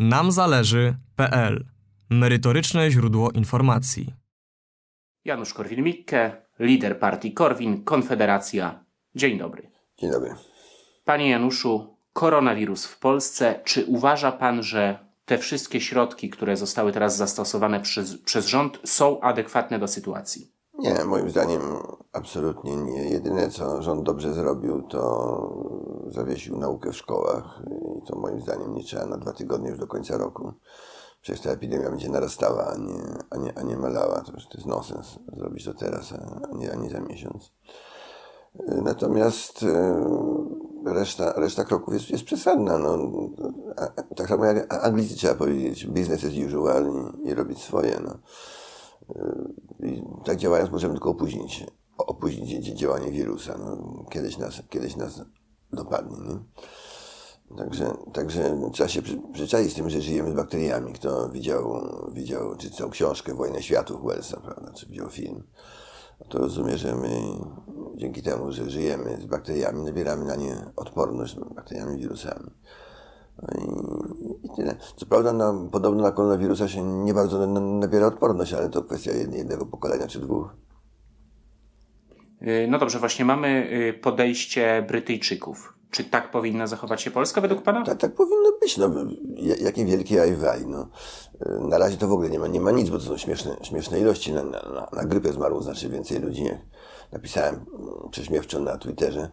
namzależy.pl Merytoryczne źródło informacji. Janusz Korwin-Mikke, lider partii Korwin, Konfederacja. Dzień dobry. Dzień dobry. Panie Januszu, koronawirus w Polsce. Czy uważa pan, że te wszystkie środki, które zostały teraz zastosowane przez, przez rząd, są adekwatne do sytuacji? Nie, moim zdaniem absolutnie nie. Jedyne, co rząd dobrze zrobił, to zawiesił naukę w szkołach i to moim zdaniem nie trzeba na dwa tygodnie już do końca roku. Przecież ta epidemia będzie narastała, a nie, a nie, a nie malała. To, to jest nonsens zrobić to teraz, a nie, a nie za miesiąc. Natomiast e, reszta, reszta kroków jest, jest przesadna. No, tak samo jak Anglicy trzeba powiedzieć, business as usual i, i robić swoje. No. I tak działając możemy tylko opóźnić, opóźnić działanie wirusa. No, kiedyś, nas, kiedyś nas dopadnie. Nie? Także, także trzeba się przy, przyczaić z tym, że żyjemy z bakteriami. Kto widział, widział czy czytał książkę Wojnę Światów Wellsa, prawda, czy widział film, to rozumie, że my dzięki temu, że żyjemy z bakteriami, nabieramy na nie odporność, z bakteriami, wirusami. I, tyle. Co prawda, na, podobno na koronawirusa się nie bardzo na, nabiera odporność, ale to kwestia jed- jednego pokolenia czy dwóch. Y, No dobrze, właśnie mamy y, podejście Brytyjczyków. Czy tak powinna zachować się Polska według pana? Tak, tak powinno być. No, Ja- jakie wielkie ajwaj. No. Na razie to w ogóle nie ma, nie ma nic, bo to są śmieszne, śmieszne ilości. Na, na, na- grypę zmarło znacznie więcej ludzi. Napisałem prześmiewczo na Twitterze,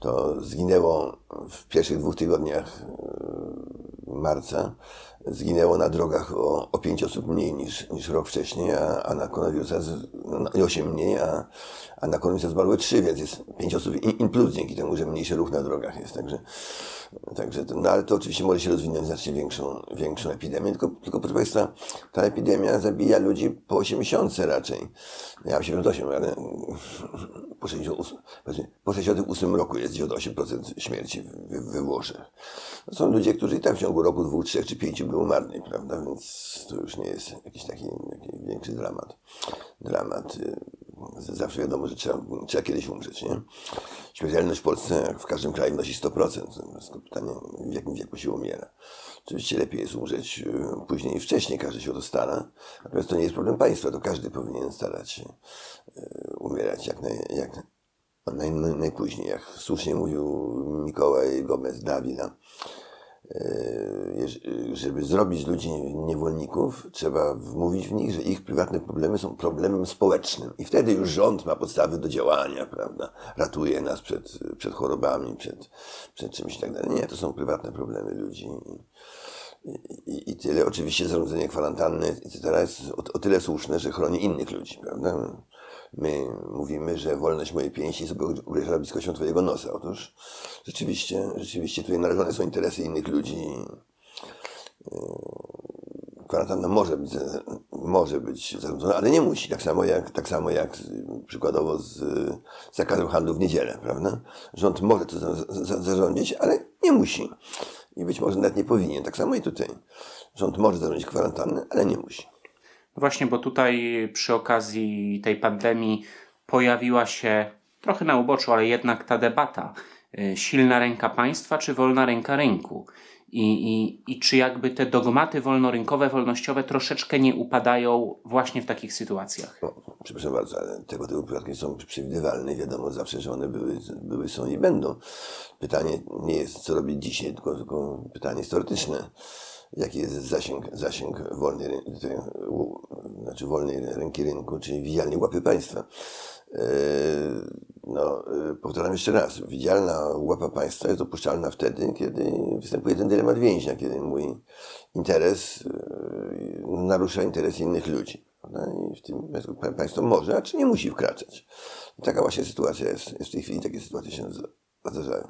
to zginęło w pierwszych dwóch tygodniach e, marca zginęło na drogach o, o 5 osób mniej niż, niż rok wcześniej, a, a na koronawirusa z, no, i 8 mniej, a, a na koronawirusa zmarły 3, więc jest 5 osób in, in plus dzięki temu, że mniejszy ruch na drogach jest. Także, także to, no ale to oczywiście może się rozwinąć znacznie większą, większą epidemię, tylko, tylko proszę Państwa, ta epidemia zabija ludzi po 8 miesiące raczej. Ja mam 78, ale po 68, powiedzmy, po 68 roku jest 98% śmierci we, we Włoszech. To są ludzie, którzy i tak w ciągu roku, dwóch, trzech czy pięciu by umarli, prawda? Więc to już nie jest jakiś taki, większy dramat. Dramat. y, Zawsze wiadomo, że trzeba, trzeba kiedyś umrzeć, nie? Śmiertelność w Polsce, jak w każdym kraju, wynosi 100%. Natomiast tylko pytanie, w jakim wieku się umiera. Oczywiście lepiej jest umrzeć y, później i wcześniej, każdy się o to stara. Natomiast to nie jest problem państwa, to każdy powinien starać się y, umierać jak, naj, jak naj, naj, najpóźniej. Jak słusznie mówił Mikołaj Gomez jeż- żeby zrobić z ludzi niewolników, trzeba wmówić w nich, że ich prywatne problemy są problemem społecznym. I wtedy już rząd ma podstawy do działania, prawda? Ratuje nas przed, przed chorobami, przed, przed czymś i tak dalej. Nie, to są prywatne problemy ludzi. I, i, i tyle. Oczywiście zarządzenie kwarantanny, etc. jest o, o tyle słuszne, że chroni innych ludzi, prawda? My mówimy, że wolność mojej pięści sobie ugryźła bliskością twojego nosa. Otóż rzeczywiście, rzeczywiście tutaj narażone są interesy innych ludzi. Kwarantanna może być, może być zarządzona, ale nie musi. Tak samo jak, tak samo jak przykładowo z zakazem handlu w niedzielę, prawda? Rząd może to za, za, zarządzić, ale nie musi. I być może nawet nie powinien. Tak samo i tutaj. Rząd może zarządzić kwarantannę, ale nie musi. Właśnie, bo tutaj przy okazji tej pandemii pojawiła się trochę na uboczu, ale jednak ta debata. y, Silna ręka państwa czy wolna ręka rynku? I, i, I czy jakby te dogmaty wolnorynkowe, wolnościowe troszeczkę nie upadają właśnie w takich sytuacjach? No, przepraszam bardzo, ale tego typu przypadki są przewidywalne wiadomo zawsze, że one były, były, są i będą. Pytanie nie jest, co robić dzisiaj, tylko, tylko pytanie jest teoretyczne. Jaki jest zasięg, zasięg wolnej, znaczy wolnej ręki rynku, czyli widzialnej łapy państwa? Yy, No, yy, powtarzam jeszcze raz. Widzialna łapa państwa jest dopuszczalna wtedy, kiedy występuje ten dylemat więźnia, kiedy mój interes yy, narusza interes innych ludzi. I w tym państwo może, a czy nie musi wkraczać. Taka właśnie sytuacja jest, jest w tej chwili, takie sytuacje się zdarzają.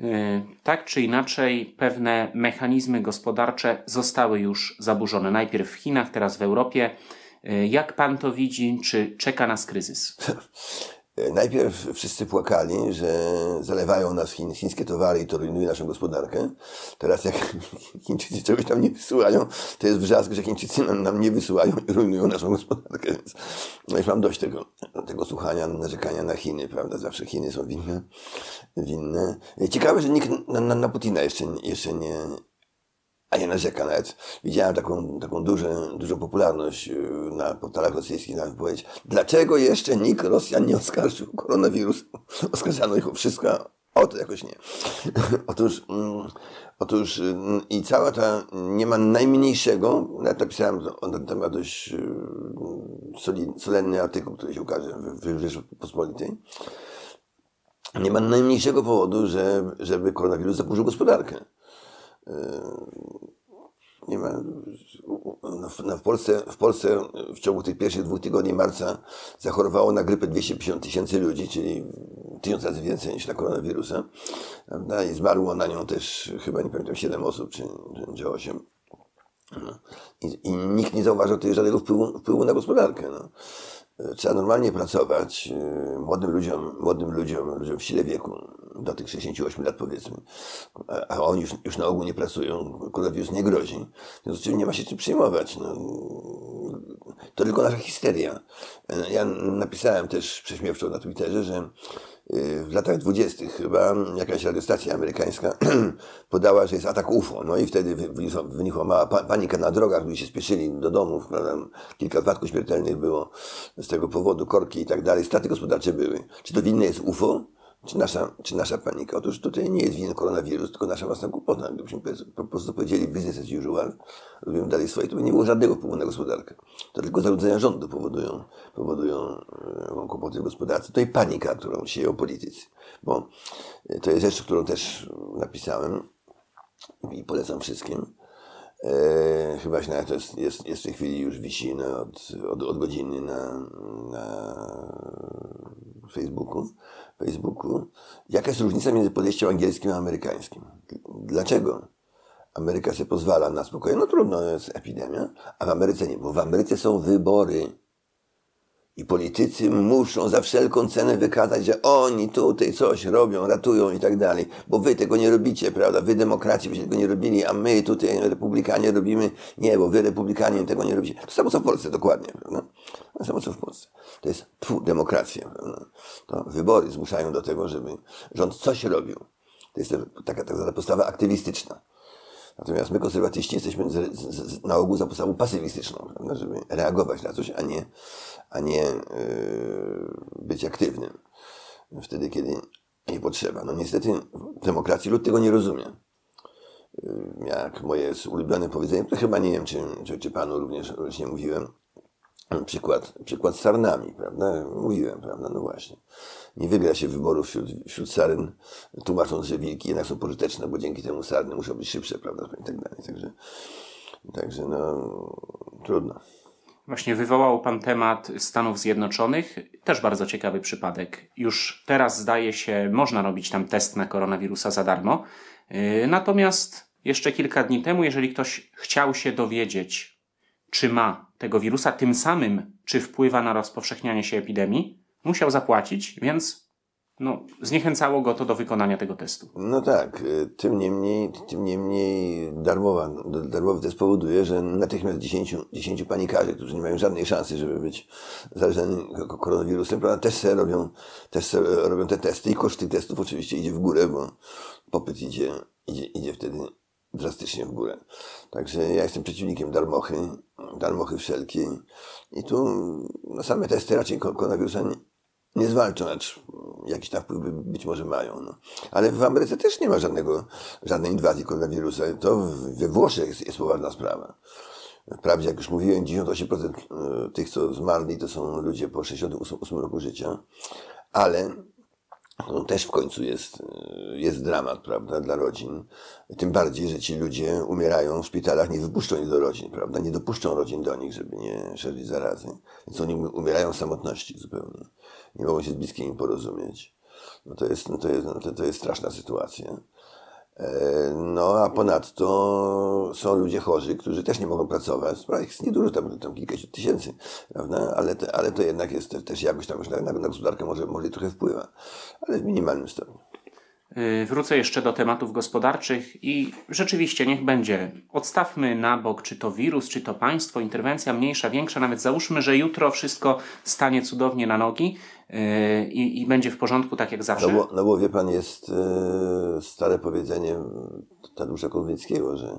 Y, Tak czy inaczej, pewne mechanizmy gospodarcze zostały już zaburzone. Najpierw w Chinach, teraz w Europie. Y, Jak pan to widzi? Czy czeka nas kryzys? E, Najpierw wszyscy płakali, że zalewają nas Chin, chińskie towary i to rujnuje naszą gospodarkę. Teraz jak Chińczycy czegoś tam nie wysyłają, to jest wrzask, że Chińczycy nam, nam nie wysyłają i rujnują naszą gospodarkę. Więc, no już mam dość tego, tego słuchania, narzekania na Chiny, prawda? Zawsze Chiny są winne. winne. Ciekawe, że nikt na, na, na Putina jeszcze, jeszcze nie, a nie narzeka nawet. Widziałem taką, taką dużą, dużą popularność yy, na portalach rosyjskich na wypowiedź. Dlaczego jeszcze nikt Rosjan nie oskarżył koronawirusu? Oskarżano ich o wszystko, o to jakoś nie. otóż, mm, otóż mm, i cała ta, nie ma najmniejszego, nawet napisałem na ten temat dość yy, soli- solenny artykuł, który się ukaże w, w Rzeczypospolitej. Nie ma najmniejszego powodu, że, żeby koronawirus zaburzył gospodarkę nie ma. No, w- no, w, Polsce, w Polsce w ciągu tych pierwszych dwóch tygodni marca zachorowało na grypę 250 tysięcy ludzi, czyli tysiąc razy więcej niż na koronawirusa. Prawda? I zmarło na nią też chyba nie pamiętam 7 osób czy, czy, czy 8. No. I, I nikt nie zauważył tutaj żadnego wpływu, wpływu na gospodarkę. No. Trzeba normalnie pracować yy, młodym ludziom, młodym ludziom, ludziom w sile wieku, do tych 68 lat powiedzmy, a, oni już, już na ogół nie pracują, koronawirus nie grozi, więc oczywiście nie ma się czym przejmować. No. To tylko nasza histeria. Ja napisałem też prześmiewczo na Twitterze, że yy, w latach dwudziestych chyba jakaś radiostacja amerykańska podała, że jest atak UFO. No i wtedy wy- wyniosła, wynikła mała pa- panika na drogach, ludzie się spieszyli do domów, prawda? kilka wypadków śmiertelnych było z tego powodu, korki i tak dalej, straty gospodarcze były. Czy to winne jest UFO? Czy nasza, czy nasza panika? Otóż tutaj nie jest winien koronawirus, tylko nasza własna głupota. Gdybyśmy po prostu powiedzieli business as usual, robimy dalej swoje, to by nie było żadnego wpływu na gospodarkę. To tylko zarudzenia rządu powodują, powodują e, kłopoty w gospodarce. To i panika, którą sieją politycy. Bo e, to jest rzecz, którą też napisałem i polecam wszystkim. E, chyba się nawet jest, jest, jest w tej chwili już wisi na, od, od, od godziny na, na Facebooku, Facebooku. Jaka jest różnica między podejściem angielskim a amerykańskim? Dlaczego? Ameryka sobie pozwala na spokojnie, no trudno, jest epidemia, a w Ameryce nie, bo w Ameryce są wybory. I politycy muszą za wszelką cenę wykazać, że oni tutaj coś robią, ratują i tak dalej, bo wy tego nie robicie, prawda? Wy demokraci byście tego nie robili, a my tutaj republikanie robimy. Nie, bo wy republikanie tego nie robicie. To samo co w Polsce, dokładnie, prawda? To samo co w Polsce. To jest pfu, demokracja, prawda? To wybory zmuszają do tego, żeby rząd coś robił. To jest taka tak zwana postawa aktywistyczna. Natomiast my, konserwatyści, jesteśmy z, z, z, na ogół za postawą pasywistyczną, prawda? żeby reagować na coś, a nie, a nie yy, być aktywnym wtedy, kiedy nie potrzeba. No niestety w demokracji lud tego nie rozumie. Yy, jak moje ulubione powiedzenie, to chyba nie wiem, czy, czy, czy panu również, również nie mówiłem, Przykład, przykład z sarnami, prawda? Mówiłem, prawda? No właśnie. Nie wygra się wyborów wśród, wśród saren, tłumacząc, że wilki jednak są pożyteczne, bo dzięki temu sarny muszą być szybsze, prawda? I tak dalej. Także, także no, trudno. Właśnie wywołał Pan temat Stanów Zjednoczonych. Też bardzo ciekawy przypadek. Już teraz zdaje się, można robić tam test na koronawirusa za darmo. Yy, Natomiast jeszcze kilka dni temu, jeżeli ktoś chciał się dowiedzieć, czy ma tego wirusa, tym samym czy wpływa na rozpowszechnianie się epidemii, musiał zapłacić, więc no, zniechęcało go to do wykonania tego testu. No tak, y, tym niemniej, tym niemniej darmowa, darmowy test powoduje, że natychmiast 10, 10 panikarzy, którzy nie mają żadnej szansy, żeby być zarażeni ko- koronawirusem, też se robią, też se robią te testy i koszt tych testów oczywiście idzie w górę, bo popyt idzie, idzie, idzie wtedy drastycznie w górę. Także ja jestem przeciwnikiem darmochy, darmochy wszelkiej i tu no, same testy raczej ko- koronawirusa nie, nie zwalczą, lecz jakiś tam wpływ by- być może mają. No. Ale w Ameryce też nie ma żadnego, żadnej inwazji koronawirusa. To we Włoszech jest, jest poważna sprawa. Wprawdzie, jak już mówiłem, 98% e, tych, co zmarli, to są ludzie po 68 roku życia, ale no, też w końcu jest, e, jest dramat, prawda, dla rodzin. Tym bardziej, że ci ludzie umierają w szpitalach, nie wypuszczą ich do rodzin, prawda, nie dopuszczą rodzin do nich, żeby nie szerzyć zarazy. Więc oni umierają w samotności zupełnie. Nie mogą się z bliskimi porozumieć. No to jest, no to jest, no to, to jest straszna sytuacja. E, No, a ponadto są ludzie chorzy, którzy też nie mogą pracować. Jest niedużo, tam, tam kilkadziesiąt tysięcy, prawda? Ale, to, ale to jednak jest te- też jakoś tam na, na gospodarkę może, może trochę wpływa, ale w minimalnym stopniu. Y, wrócę jeszcze do tematów gospodarczych i rzeczywiście niech będzie. Odstawmy na bok, czy to wirus, czy to państwo, interwencja mniejsza, większa, nawet załóżmy, że jutro wszystko stanie cudownie na nogi y, i, i będzie w porządku tak jak zawsze. No bo, no bo wie pan, jest e, stare powiedzenie Tadeusza Konwickiego, że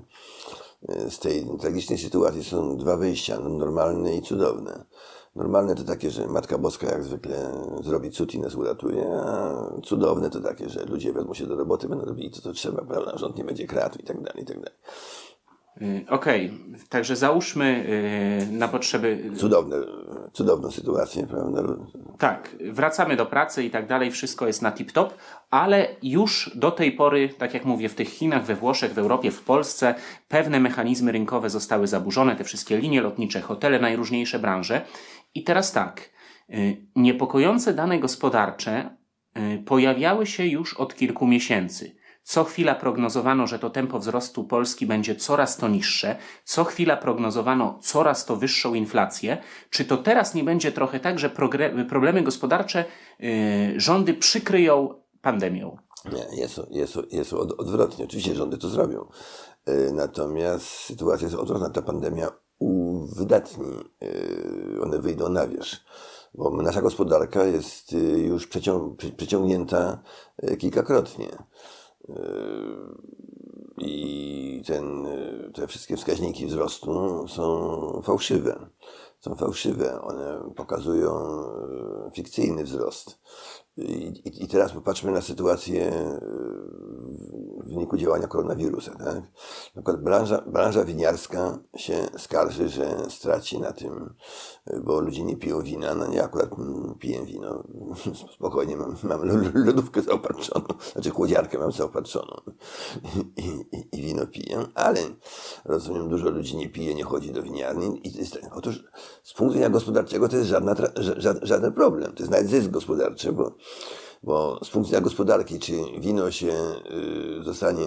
z tej tragicznej sytuacji są dwa wyjścia, no, normalne i cudowne. Normalne to takie, że Matka Boska jak zwykle zrobi cud i nas uratuje, a cudowne to takie, że ludzie wezmą się do roboty, będą robili to, co trzeba, prawda? Rząd nie będzie kradł i tak dalej, i tak dalej. Y, Okej, także załóżmy y, na potrzeby Cudowne, cudowną sytuację, prawda? Tak, wracamy do pracy i tak dalej, wszystko jest na tip-top, ale już do tej pory, tak jak mówię, w tych Chinach, we Włoszech, w Europie, w Polsce, pewne mechanizmy rynkowe zostały zaburzone, te wszystkie linie lotnicze, hotele, najróżniejsze branże. I teraz tak, y, niepokojące dane gospodarcze pojawiały się już od kilku miesięcy. Co chwila prognozowano, że to tempo wzrostu Polski będzie coraz to niższe, co chwila prognozowano coraz to wyższą inflację. Czy to teraz nie będzie trochę tak, że problemy gospodarcze y, rządy przykryją pandemią? Nie, jest, jest, jest od, odwrotnie. Oczywiście rządy to zrobią. Y, Natomiast sytuacja jest odwrotna. Ta pandemia uwydatni. y, One wyjdą na wierzch. Bo nasza gospodarka jest y, już przecią, przy- przyciągnięta y, kilkakrotnie. Y, I ten, y, te wszystkie wskaźniki wzrostu są fałszywe. Są fałszywe. One pokazują y, fikcyjny wzrost. I, i, teraz popatrzmy na sytuację y, w wyniku działania koronawirusa. Tak? Na przykład branża, branża winiarska się skarży, że straci na tym, y, bo ludzie nie piją wina. No nie akurat mm, piję wino. Spokojnie, mam, mam lo- lodówkę zaopatrzoną, znaczy chłodziarkę mam zaopatrzoną i, i, i wino piję, ale rozumiem, dużo ludzi nie pije, nie chodzi do winiarni. I jest, tak. otóż z punktu widzenia gospodarczego to jest żadna, ża- żaden problem. To jest nawet zysk gospodarczy, bo bo z punktu widzenia gospodarki, czy wino się y, zostanie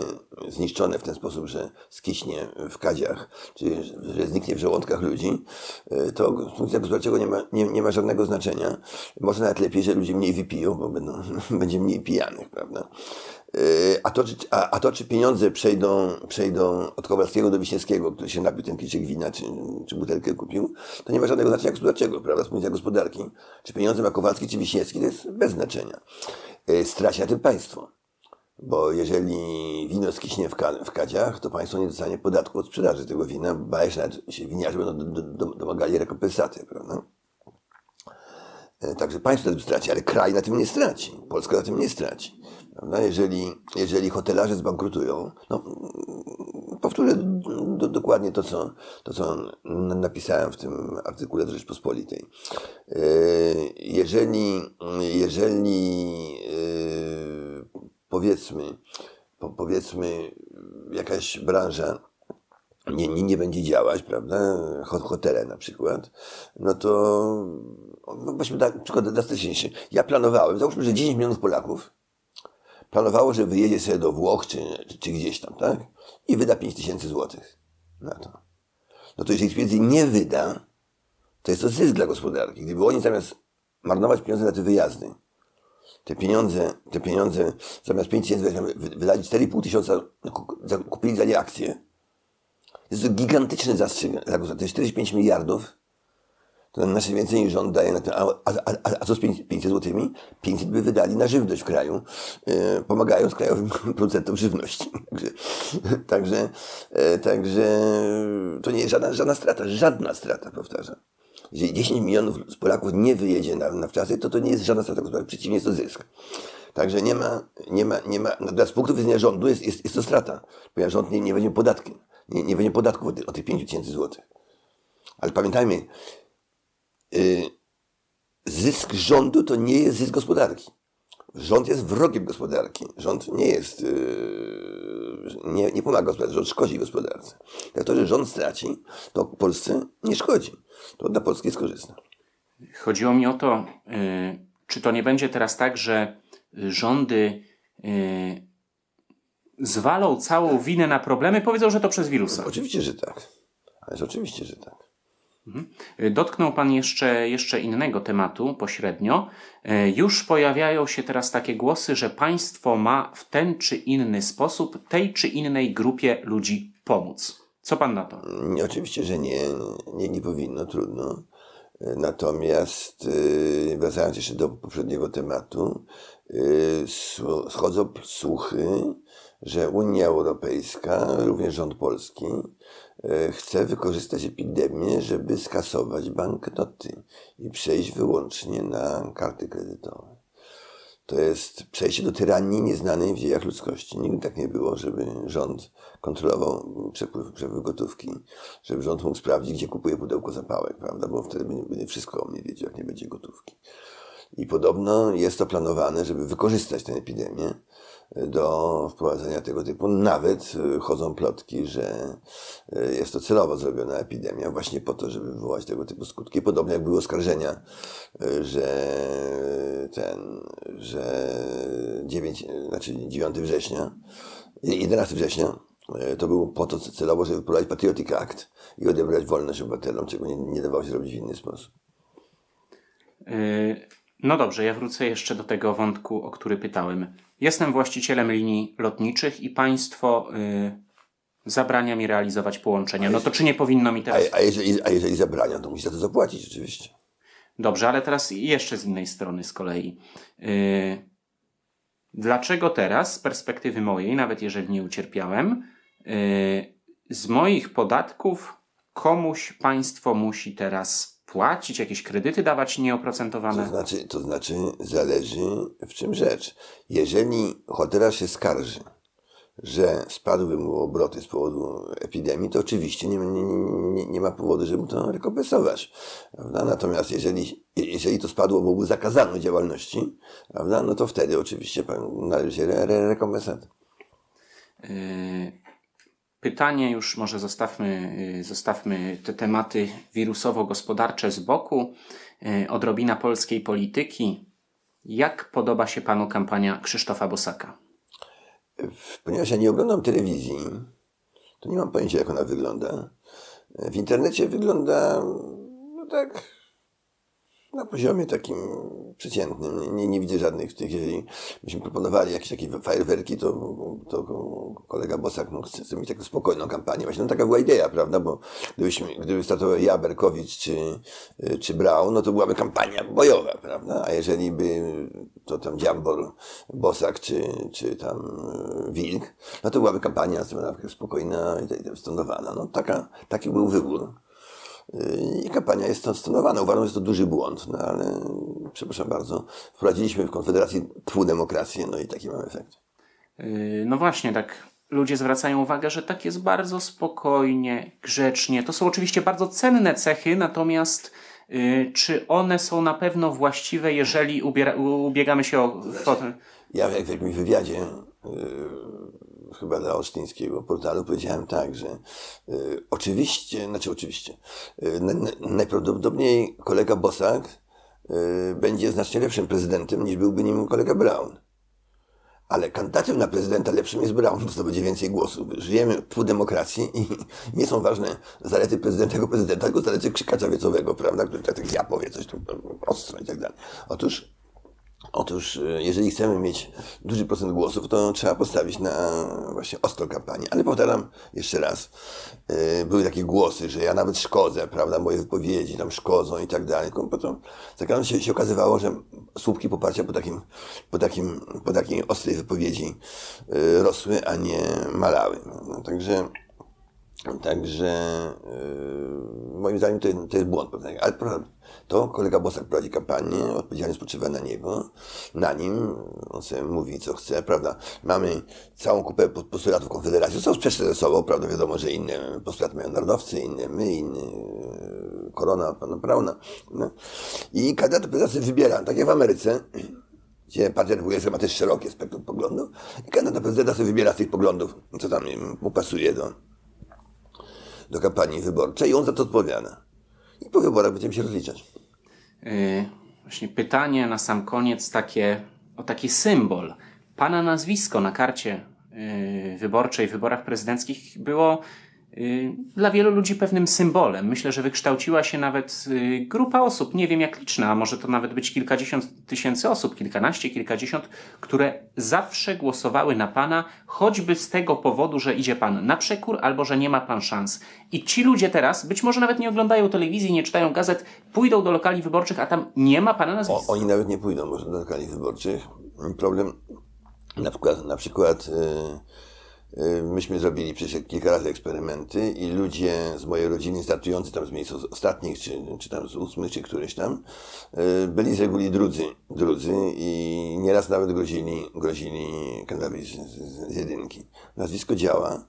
zniszczone w ten sposób, że skiśnie w kadziach, czy że zniknie w żołądkach ludzi, y, to z punktu widzenia gospodarczego nie ma, nie, nie ma żadnego znaczenia. Może nawet lepiej, że ludzie mniej wypiją, bo będą, będzie mniej pijanych, prawda? A to, czy, a, a to, czy pieniądze przejdą, przejdą od Kowalskiego do Wiśniewskiego, który się napił ten kieliszek wina, czy, czy butelkę kupił, to nie ma żadnego znaczenia gospodarczego, prawda, z punktu widzenia gospodarki. Czy pieniądze ma Kowalski, czy Wiśniewski, to jest bez znaczenia. Y, Straci na tym państwo. Bo jeżeli wino skiśnie w, ka- w kadziach, to państwo nie dostanie podatku od sprzedaży tego wina, ba jeszcze nawet się winiarze będą do, do, domagali rekompensaty, prawda? E, Także państwo na tym straci, ale kraj na tym nie straci. Polska na tym nie straci. Prawda? Jeżeli, jeżeli hotelarze zbankrutują, no, powtórzę do, dokładnie to co, to, co napisałem w tym artykule z Rzeczpospolitej. E, Jeżeli, jeżeli e, powiedzmy, po, powiedzmy jakaś branża nie, nie, nie będzie działać, prawda? Ho- Hotele na przykład, no to weźmy tak, przykład drastyczniejszy. Ja planowałem, załóżmy, że 10 milionów Polaków planowało, że wyjedzie sobie do Włoch czy, czy, gdzieś tam, tak? I wyda 5 tysięcy złotych na to. No to jeżeli pieniędzy nie wyda, to jest to zysk dla gospodarki. Gdyby oni zamiast marnować pieniądze na te wyjazdy, te pieniądze, te pieniądze zamiast 5 tysięcy wy- wydali 4,5 tysiąca, za- kupili za nie akcje, jest to gigantyczny zastrzyk. To jest 45 miliardów. To znacznie więcej niż rząd daje na to. A, a, a, a co z 500 złotymi? 500 by wydali na żywność w kraju, yy, pomagając krajowym producentom żywności. Także, także, e, także to nie jest żadna, żadna strata. Żadna strata, powtarzam. Jeżeli 10 milionów z Polaków nie wyjedzie na, na wczasy, to to nie jest żadna strata gospodarcza. Przeciwnie, jest to zysk. Także nie ma, nie ma, nie ma, no, z punktu widzenia rządu jest, jest, jest to strata, ponieważ rząd nie, nie weźmie podatkiem, nie, nie weźmie podatków od, od tych 5 tysięcy złotych. Ale pamiętajmy, zysk rządu to nie jest zysk gospodarki. Rząd jest wrogiem gospodarki. Rząd nie jest, y, nie, nie pomaga gospodarce, rząd szkodzi gospodarce. Jak to, że rząd straci, to Polsce nie szkodzi. To dla Polski jest korzystne. Chodziło mi o to, y, czy to nie będzie teraz tak, że y, rządy y, zwalą całą winę na problemy, powiedzą, że to przez wirusa. Oczywiście, że tak. Ale oczywiście, że tak. Y, Dotknął Pan jeszcze, jeszcze innego tematu pośrednio. Y, Już pojawiają się teraz takie głosy, że państwo ma w ten czy inny sposób tej czy innej grupie ludzi pomóc. Co Pan na to? Nie, oczywiście, że nie, nie, nie powinno, trudno. Natomiast yy, wracając jeszcze do poprzedniego tematu, schodzą słuchy, że Unia Europejska, również rząd polski, chce wykorzystać epidemię, żeby skasować banknoty i przejść wyłącznie na karty kredytowe. To jest przejście do tyranii nieznanej w dziejach ludzkości. Nigdy tak nie było, żeby rząd kontrolował przepływ, przepływ gotówki, żeby rząd mógł sprawdzić, gdzie kupuje pudełko zapałek, prawda? Bo wtedy będzie, będzie wszystko o mnie wiedział, jak nie będzie gotówki. I podobno jest to planowane, żeby wykorzystać tę epidemię do wprowadzenia tego typu. Nawet y, chodzą plotki, że y, jest to celowo zrobiona epidemia, właśnie po to, żeby wywołać tego typu skutki. Podobnie jak były oskarżenia, y, że ten, że 9, znaczy 9 września, 11 września to było po to celowo, żeby wprowadzić Patriotic Act i odebrać wolność obywatelom, czego nie, nie dawało się robić w inny sposób. Y, No dobrze, ja wrócę jeszcze do tego wątku, o który pytałem. Jestem właścicielem linii lotniczych i państwo y, zabrania mi realizować połączenia. No to czy nie powinno mi A, teraz. a, jeżeli, a jeżeli zabranią, to musi za to zapłacić oczywiście. Dobrze, ale teraz jeszcze z innej strony z kolei. Yy, dlaczego teraz, z perspektywy mojej, nawet jeżeli nie ucierpiałem, yy, z moich podatków komuś państwo musi teraz płacić, jakieś kredyty dawać To nieoprocentowane? znaczy, to znaczy zależy w czym rzecz. Jeżeli hotelasz się skarży, że spadły mu obroty z powodu epidemii, to oczywiście nie, nie, nie, nie ma powodu, żeby to rekompensować. Prawda? Natomiast jeżeli, jeżeli to spadło, bo był zakazano działalności, prawda? no to wtedy oczywiście należy się re, re, rekompensat. Yy, Pytanie już może zostawmy, yy, zostawmy te tematy wirusowo-gospodarcze z boku. Yy, Odrobina polskiej polityki. Jak podoba się panu kampania Krzysztofa Bosaka? Ponieważ ja nie oglądam telewizji, to nie mam pojęcia, jak ona wygląda. W internecie wygląda no tak na poziomie takim przeciętnym. Nie, nie, widzę żadnych tych, jeżeli byśmy proponowali jakieś takie fajerwerki, to, to kolega Bosak no, chce, mieć taką spokojną kampanię. Właśnie no, taka była idea, prawda? Bo gdybyśmy, gdyby startował ja, Berkowicz czy, czy Braun, no to byłaby kampania bojowa, prawda? A jeżeli by to tam Dziambor, Bosak czy, czy tam e, Wilk, no to byłaby kampania spokojna i stonowana. No taka, taki był wybór. I kampania jest to stonowana. Uważam, że jest to duży błąd, no ale przepraszam bardzo. Wprowadziliśmy w Konfederacji twu demokrację, no i taki mamy efekt. Yy, No właśnie, tak ludzie zwracają uwagę, że tak jest bardzo spokojnie, grzecznie. To są oczywiście bardzo cenne cechy, natomiast yy, czy one są na pewno właściwe, jeżeli ubiera, ubiegamy się o. o Ja w, w jakimś wywiadzie yy, chyba dla olsztyńskiego portalu powiedziałem tak, że yy, oczywiście, znaczy oczywiście, yy, na, na, najprawdopodobniej kolega Bosak yy, będzie znacznie lepszym prezydentem niż byłby nim kolega Brown. Ale kandydatem na prezydenta lepszym jest Brown, bo zdobędzie więcej głosów. Żyjemy w demokracji i nie są ważne zalety prezydenta jako prezydenta, tylko zalety krzykacza wiecowego, prawda, który tak, tak ja powie coś tu ostro i tak dalej. Otóż Otóż, e, jeżeli chcemy mieć duży procent głosów, to trzeba postawić na właśnie ostrą kampanię. Ale powtarzam jeszcze raz, e, były takie głosy, że ja nawet szkodzę, prawda, moje wypowiedzi tam szkodzą i tak dalej. Tylko Potem tak się, się okazywało, że słupki poparcia po takim, po takim, po takiej ostrej wypowiedzi e, rosły, a nie malały. No, także Także moim zdaniem to, to jest błąd. Ale pro- to kolega Bosak prowadzi kampanię, odpowiedzialność spoczywa na niego, na nim, on sobie mówi co chce, prawda. Mamy całą kupę po- postulatów Konfederacji, są sprzeczne ze sobą, prawda, wiadomo, że inne postulaty mają narodowcy, inne my, inny yy, Korona, pana Brauna. No. I kandydat do prezydencji wybiera, tak jak w Ameryce, gdzie partia republikańska ma też szerokie spektrum poglądów i kandydat do prezydenta sobie wybiera z tych poglądów, co tam mu pasuje do, do kampanii wyborczej i on za to odpowiada. I po wyborach będziemy się rozliczać. Yy, właśnie pytanie na sam koniec takie, o taki symbol. Pana nazwisko na karcie yy, wyborczej w wyborach prezydenckich było dla wielu ludzi pewnym symbolem. Myślę, że wykształciła się nawet y, grupa osób, nie wiem jak liczna, a może to nawet być kilkadziesiąt tysięcy osób, kilkanaście, kilkadziesiąt, które zawsze głosowały na pana, choćby z tego powodu, że idzie pan na przekór albo że nie ma pan szans. I ci ludzie teraz, być może nawet nie oglądają telewizji, nie czytają gazet, pójdą do lokali wyborczych, a tam nie ma pana O, nazwiska. oni nawet nie pójdą może do lokali wyborczych. Problem, na przykład, na przykład y, y, myśmy zrobili przecież kilka razy eksperymenty i ludzie z mojej rodziny startujący tam z miejsc os- ostatnich, czy, czy tam z ósmych, czy któryś tam, y, byli z reguły drudzy, drudzy i nieraz nawet grozili, grozili kandydowi z, z, z jedynki. Nazwisko działa.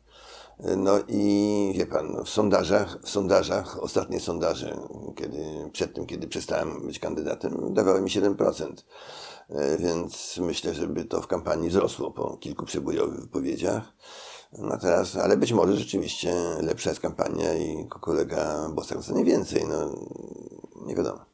No i wie pan, w sondażach, w sondażach, ostatnie sondaże, kiedy, przed tym, kiedy przestałem być kandydatem, dawały mi 7%. E, Więc myślę, żeby to w kampanii wzrosło po kilku przebojowych wypowiedziach. No teraz, ale być może rzeczywiście lepsza jest kampania i kolega Bosak dostanie więcej, no nie wiadomo.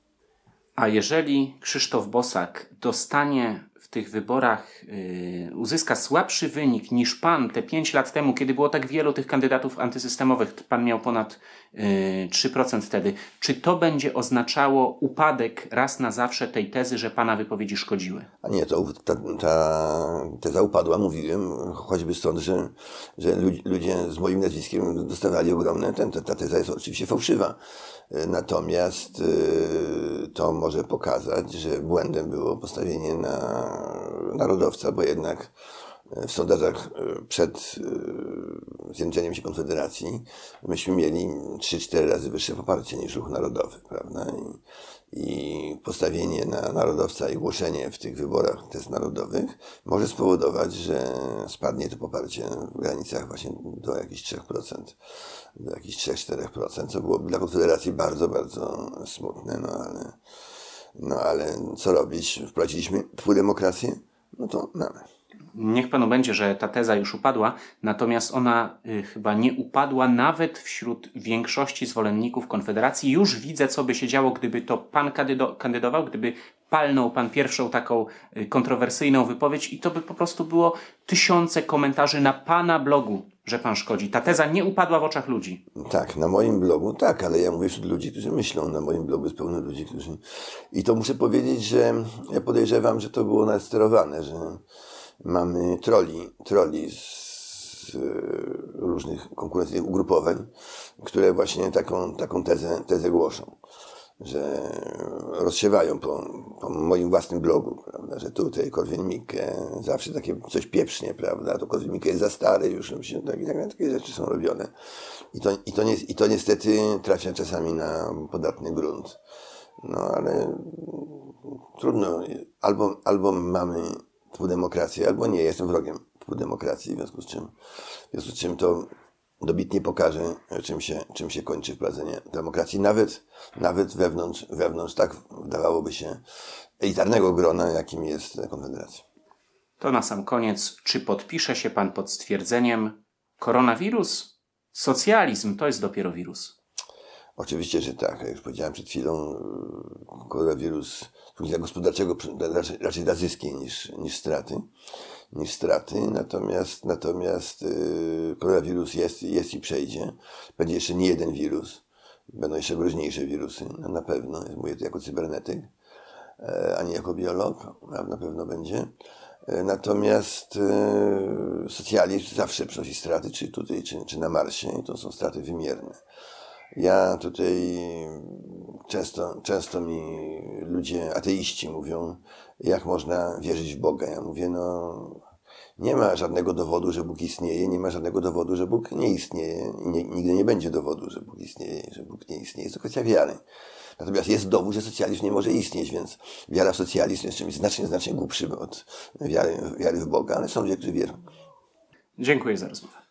A jeżeli Krzysztof Bosak dostanie w tych wyborach, yy, uzyska słabszy wynik niż pan te 5 lat temu, kiedy było tak wielu tych kandydatów antysystemowych, pan miał ponad yy, 3% wtedy, czy to będzie oznaczało upadek raz na zawsze tej tezy, że pana wypowiedzi szkodziły? A nie, to ta, ta teza upadła, mówiłem, choćby stąd, że, że ludzi- ludzie z moim nazwiskiem dostawali ogromne, ten, ta, ta teza jest oczywiście fałszywa. E, Natomiast to może pokazać, że błędem było postawienie na narodowca, bo jednak e, w sondażach e, przed e, zjednoczeniem się Konfederacji myśmy mieli 3-4 razy wyższe poparcie niż ruch narodowy, prawda? I, i postawienie na narodowca i głoszenie w tych wyborach test narodowych może spowodować, że spadnie to poparcie w granicach właśnie do jakichś 3%, do jakichś 3-4%, co byłoby dla Konfederacji bardzo, bardzo smutne, no ale, no ale co robić? Wprowadziliśmy demokrację? No to mamy. Niech panu będzie, że ta teza już upadła, natomiast ona y, chyba nie upadła nawet wśród większości zwolenników Konfederacji. Już widzę, co by się działo, gdyby to pan kandydo- kandydował, gdyby palnął pan pierwszą taką y, kontrowersyjną wypowiedź i to by po prostu było tysiące komentarzy na pana blogu, że pan szkodzi. Ta teza nie upadła w oczach ludzi. Tak, na moim blogu tak, ale ja mówię wśród ludzi, którzy myślą. Na moim blogu jest pełno ludzi, którzy. I to muszę powiedzieć, że ja podejrzewam, że to było nawet sterowane, że mamy troli, troli z e, różnych konkurencyjnych ugrupowań, które właśnie taką, taką tezę, tezę głoszą. Że rozsiewają po, po moim własnym blogu, prawda, że tutaj Korwin-Mikke zawsze takie coś pieprznie, prawda, to Korwin-Mikke jest za stary już, się, tak, i tak, takie rzeczy są robione. I to, i, to nie, I to niestety trafia czasami na podatny grunt. No ale trudno, albo, albo mamy tu demokrację, albo nie, jestem wrogiem tu demokracji, w związku z czym, w związku z czym to dobitnie pokaże, czym się, czym się kończy wprowadzenie demokracji, nawet, nawet wewnątrz, wewnątrz tak wydawałoby się elitarnego grona, jakim jest Konfederacja. To na sam koniec, czy podpisze się pan pod stwierdzeniem koronawirus? Socjalizm to jest dopiero wirus. Oczywiście, że tak. Jak już powiedziałem przed chwilą, yy, koronawirus z punktu widzenia gospodarczego raczej, raczej da zyski niż, niż straty. Niż straty. Natomiast, natomiast yy, koronawirus jest, jest i przejdzie. Będzie jeszcze nie jeden wirus. Będą jeszcze groźniejsze wirusy, na, na pewno. Mówię to jako cybernetyk, e, a nie jako biolog. Na, pewno będzie. E, Natomiast e, socjalizm zawsze przynosi straty, czy tutaj, czy, czy na Marsie, to są straty wymierne. Ja tutaj często, często mi ludzie, ateiści mówią, jak można wierzyć w Boga. Ja mówię, no nie ma żadnego dowodu, że Bóg istnieje, nie ma żadnego dowodu, że Bóg nie istnieje nie, nigdy nie będzie dowodu, że Bóg istnieje, że Bóg nie istnieje. Jest to kwestia wiary. Natomiast jest dowód, że socjalizm nie może istnieć, więc wiara w socjalizm jest czymś znacznie, znacznie głupszym od wiary, wiary w Boga, ale są ludzie, którzy wierzą. Dziękuję za rozmowę.